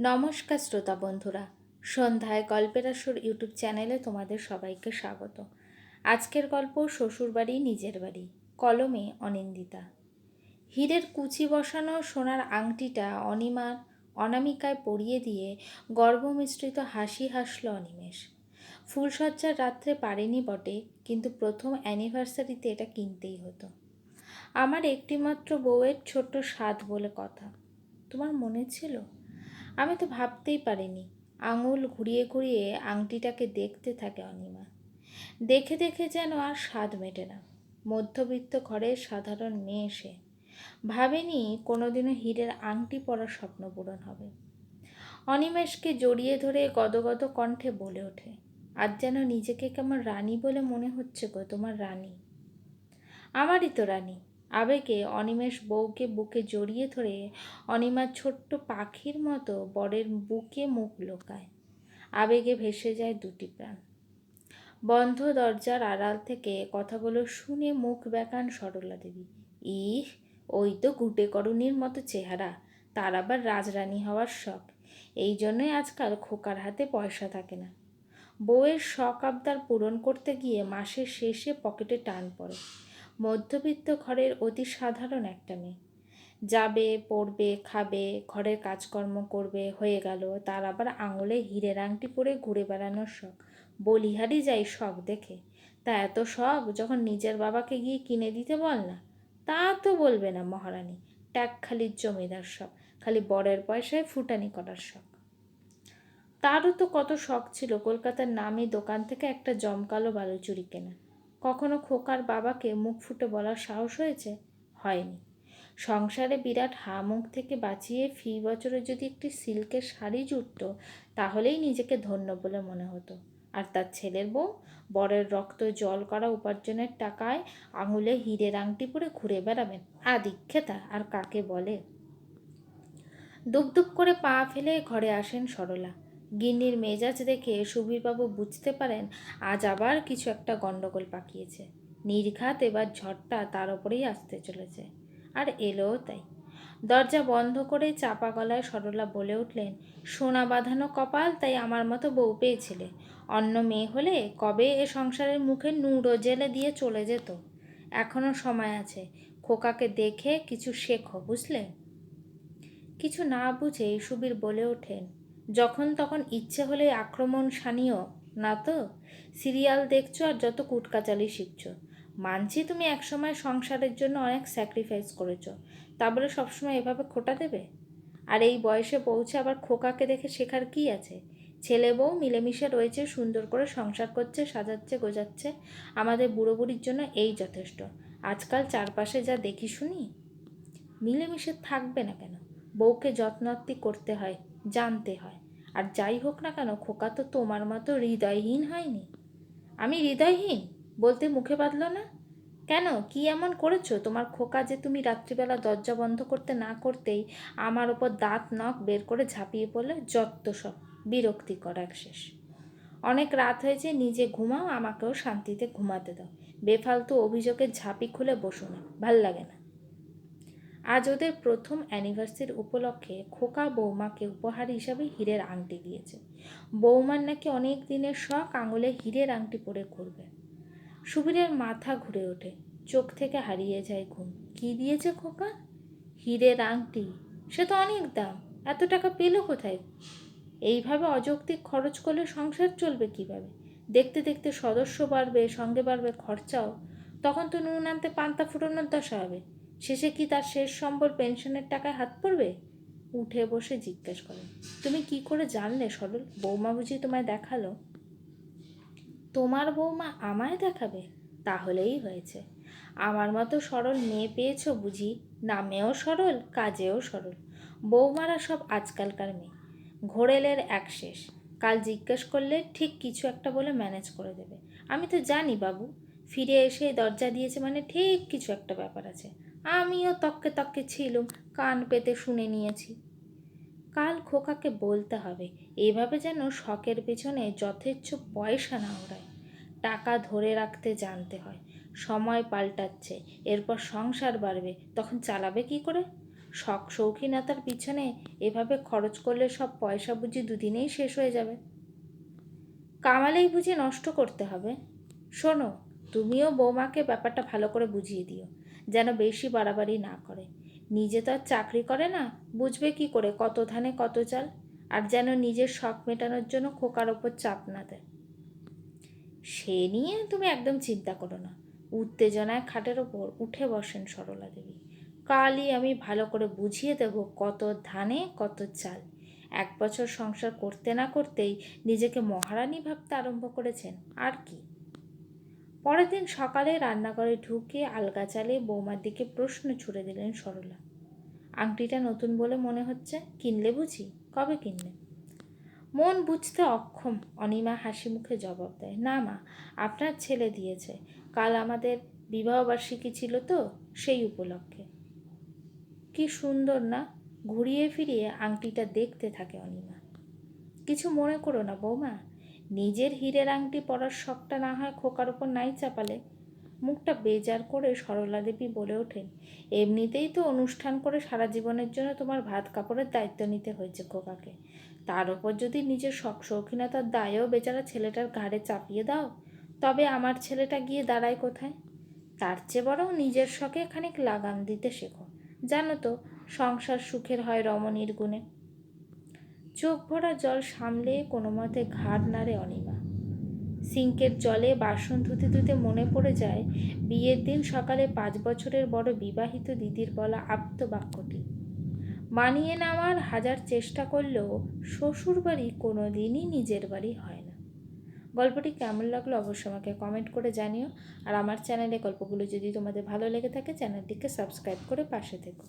নমস্কার শ্রোতা বন্ধুরা। সন্ধ্যায় গল্পের আসর ইউটিউব চ্যানেলে তোমাদের সবাইকে স্বাগত। আজকের গল্প শ্বশুরবাড়ি নিজের বাড়ি। কলমে অনিন্দিতা। হীরের কুচি বসানো সোনার আংটিটা অনিমার অনামিকায় পরিয়ে দিয়ে গর্ভমিশ্রিত হাসি হাসল অনিমেষ। ফুলসজ্জার রাত্রে পারেনি বটে, কিন্তু প্রথম অ্যানিভার্সারিতে এটা কিনতেই হতো। আমার একটিমাত্র বউয়ের ছোট্ট স্বাদ বলে কথা। তোমার মনে ছিল? আমি তো ভাবতেই পারিনি। আঙুল ঘুরিয়ে ঘুরিয়ে আংটিটাকে দেখতে থাকে অনিমা। দেখে দেখে যেন আর স্বাদ মেটে না। মধ্যবিত্ত ঘরের সাধারণ মেয়ে সে। ভাবেনি কোনোদিনও হীরের আংটি পরার স্বপ্ন পূরণ হবে। অনিমেষকে জড়িয়ে ধরে গদগদ কণ্ঠে বলে ওঠে, আজ যেন নিজেকে কেমন রানী বলে মনে হচ্ছে গো তোমার রানী। আমারই তো রানী। আবেগে অনিমেষ বউকে বুকে জড়িয়ে ধরে অনিমার ছোট্ট পাখির মতো বরের বুকে মুখ লোকায়। আবেগে ভেসে যায় দুটি প্রাণ। বন্ধ দরজার আড়াল থেকে কথাগুলো শুনে মুখ বেঁকান সরলা দেবী। ইহ ওই তো গুটে করুণীর মতো চেহারা, তার আবার রাজরানী হওয়ার শখ। এই জন্যই আজকাল খোকার হাতে পয়সা থাকে না। বউয়ের শখ আবদার পূরণ করতে গিয়ে মাসের শেষে পকেটে টান পড়ে। মধ্যবিত্ত ঘরের অতি সাধারণ একটা মেয়ে। যাবে, পড়বে, খাবে, ঘরের কাজকর্ম করবে, হয়ে গেল। তার আবার আঙুলে হীরের আংটি পরে ঘুরে বেড়ানোর শখ। বলিহারি যাই শখ দেখে। তা এত শখ যখন নিজের বাবাকে গিয়ে কিনে দিতে বল না? তা তো বলবে না মহারানী। ট্যাগ খালির জমিদার শখ, খালি বরের পয়সায় ফুটানি করার শখ। তারও তো কত শখ ছিল। কলকাতার নামি দোকান থেকে একটা জমকালো বালুচুরি কেনা কখনো খোকার বাবাকে মুখ ফুটে বলার সাহস হয়েছে? হয়নি। সংসারে বিরাট হা মুখ থেকে বাঁচিয়ে ফি বছরে যদি একটি সিল্কের শাড়ি জুটত, তাহলেই নিজেকে ধন্য বলে মনে হতো। আর তার ছেলের বউ? বরের রক্ত জল করা উপার্জনের টাকায় আঙুলে হীরের আংটি পরে ঘুরে বেড়াবেন আদিক্ষেতা, আর কাকে বলে? দুপ করে পা ফেলে ঘরে আসেন সরলা। গিন্নির মেজাজ দেখে সুবীরবাবু বুঝতে পারেন আজ আবার কিছু একটা গণ্ডগোল পাকিয়েছে। নির্ঘাত এবার ঝড়টা তার ওপরেই আসতে চলেছে। আর এলোও তাই। দরজা বন্ধ করে চাপা গলায় সরলা বলে উঠলেন, সোনা বাঁধানো কপাল তাই আমার মতো বউ পেয়েছিলে। অন্য মেয়ে হলে কবে এ সংসারের মুখে নুড়ো জেলে দিয়ে চলে যেত? এখনও সময় আছে, খোকাকে দেখে কিছু শেখো, বুঝলে? কিছু না বুঝে সুবীর বলে ওঠেন যখন তখন ইচ্ছে হলে আক্রমণ সানিও না তো? সিরিয়াল দেখছ আর যত কুটকাচালি শিখছো। মানছি তুমি একসময় সংসারের জন্য অনেক স্যাক্রিফাইস করেছ। তা বলে সবসময় এভাবে খোটা দেবে? আর এই বয়সে পৌঁছে আবার খোকাকে দেখে শেখার কি আছে? ছেলে বউ মিলেমিশে রয়েছে, সুন্দর করে সংসার করছে, সাজাচ্ছে, গোজাচ্ছে। আমাদের বুড়ো বুড়ির জন্য এই যথেষ্ট। আজকাল চারপাশে যা দেখি শুনি, মিলেমিশে থাকবে না কেন? বউকে যত্নাত্তি করতে হয়। জানতে হয়। আর যাই হোক না কেন, খোকা তো তোমার মতো হৃদয়হীন হয়নি। আমি হৃদয়হীন? বলতে মুখে বাঁধল না? কেন? কি এমন করেছ? তোমার খোকা যে তুমি রাত্রিবেলা দরজা বন্ধ করতে না করতেই আমার ওপর দাঁত, নখ বের করে ঝাঁপিয়ে পড়লে যত্ত সব বিরক্তিকর এক শেষ। অনেক রাত হয়েছে নিজে ঘুমাও, আমাকেও শান্তিতে ঘুমাতে দাও। বেফালতু অভিযোগের ঝাঁপি খুলে বসো না, ভালো লাগে না। আজ ওদের প্রথম অ্যানিভার্সারি উপলক্ষে খোকা বৌমাকে উপহার হিসাবে হীরের আংটি দিয়েছে। বৌমার নাকি অনেক দিনের শখ আঙুলে হীরের আংটি পরে ঘুরবে। সুবীরের মাথা ঘুরে ওঠে, চোখ থেকে হারিয়ে যায় ঘুম। কি দিয়েছে খোকা? হীরের আংটি? সে তো অনেক দাম, এত টাকা পেল কোথায়? এইভাবে অযৌক্তিক খরচ করলে সংসার চলবে কীভাবে? দেখতে দেখতে সদস্য বাড়বে, সঙ্গে বাড়বে খরচাও। তখন তো নুন আনতে পান্তা ফুটানোর দশা হবে। শেষে কি তার শেষ সম্বল পেনশনের টাকায় হাত পড়বে? উঠে বসে জিজ্ঞেস করে। তুমি কি করে জানলে সরল? বৌমা বুঝি তোমায় দেখাল। তোমার বৌমা আমায় দেখাবে? তাহলেই হয়েছে। আমার মতো সরল মেয়ে পেয়েছ বুঝি? নামেও সরল, কাজেও সরল। বৌমারা সব আজকালকার মেয়ে। ঘোরেলের এক শেষ। কাল জিজ্ঞেস করলে ঠিক কিছু একটা বলে ম্যানেজ করে দেবে। আমি তো জানি বাবু। ফিরে এসে দরজা দিয়েছে মানে ঠিক কিছু একটা ব্যাপার আছে। আমিও তককে তককে ছিলুম, কান পেতে শুনে নিয়েছি। কাল খোকাকে বলতে হবে, এভাবে যেন শখের পেছনে যথেচ্ছ পয়সা না ওড়ায় টাকা ধরে রাখতে জানতে হয়, সময় পাল্টাচ্ছে, এরপর সংসার বাড়বে, তখন চালাবে কি করে? শখ শৌখিনতার পিছনে এভাবে খরচ করলে সব পয়সা বুঝি দুদিনেই শেষ হয়ে যাবে। কামালেই বুঝি নষ্ট করতে হবে। শোনো, তুমিও বৌমাকে ব্যাপারটা ভালো করে বুঝিয়ে দিও। যেন বেশি বাড়াবাড়ি না করে। নিজে তো আর চাকরি করে না, বুঝবে কি করে কত ধানে কত চাল আর যেন নিজের শখ মেটানোর জন্য খোকার ওপর চাপ না দেয়। সে নিয়ে তুমি একদম চিন্তা করো না। উত্তেজনায় খাটের ওপর উঠে বসেন সরলা দেবী। কালই আমি ভালো করে বুঝিয়ে দেব কত ধানে কত চাল। এক বছর সংসার করতে না করতেই নিজেকে মহারানী ভাবতে আরম্ভ করেছেন। আর কি? পরের দিন সকালে রান্নাঘরে ঢুকে আলগা চালে বৌমার দিকে প্রশ্ন ছুড়ে দিলেন সরলা। আংটিটা নতুন বলে মনে হচ্ছে, কিনলে বুঝি? কবে কিনলে? মন বুঝতে অক্ষম, অনিমা হাসি মুখে জবাব দেয়, না মা, আপনার ছেলে দিয়েছে। কাল আমাদের বিবাহবার্ষিকী ছিল তো, সেই উপলক্ষে। কি সুন্দর না? ঘুরিয়ে ফিরিয়ে আংটিটা দেখতে থাকে অনিমা। কিছু মনে করো না বৌমা নিজের হীরের আংটি পরার শখটা না হয় খোকার ওপর নাই চাপালে। মুখটা বেজার করে সরলা দেবী বলে ওঠেন, এমনিতেই তো অনুষ্ঠান করে সারা জীবনের জন্য তোমার ভাত কাপড়ের দায়িত্ব নিতে হয়েছে খোকাকে। তার ওপর যদি নিজের শখ শৌখিনতার দায়ও বেচারা ছেলেটার ঘাড়ে চাপিয়ে দাও, তবে আমার ছেলেটা গিয়ে দাঁড়ায় কোথায়? তার চেয়ে বরং নিজের শখে খানিক লাগাম দিতে শেখো। জানো তো, সংসার সুখের হয় রমণীর গুণে। চোখ ভরা জল সামলে কোনো মতে ঘাড় নাড়ে অনিমা। সিঙ্কের জলে বাসন ধুতে ধুতে মনে পড়ে যায়, বিয়ের দিন সকালে পাঁচ বছরের বড় বিবাহিত দিদির বলা আপ্ত বাক্যটি। মানিয়ে নেওয়ার হাজার চেষ্টা করলেও শ্বশুর বাড়ি কোনো দিনই নিজের বাড়ি হয় না। গল্পটি কেমন লাগল অবশ্যই আমাকে কমেন্ট করে জানিও, আর আমার চ্যানেলে গল্পগুলো যদি তোমাদের ভালো লেগে থাকে চ্যানেলটিকে সাবস্ক্রাইব করে পাশে থেকো।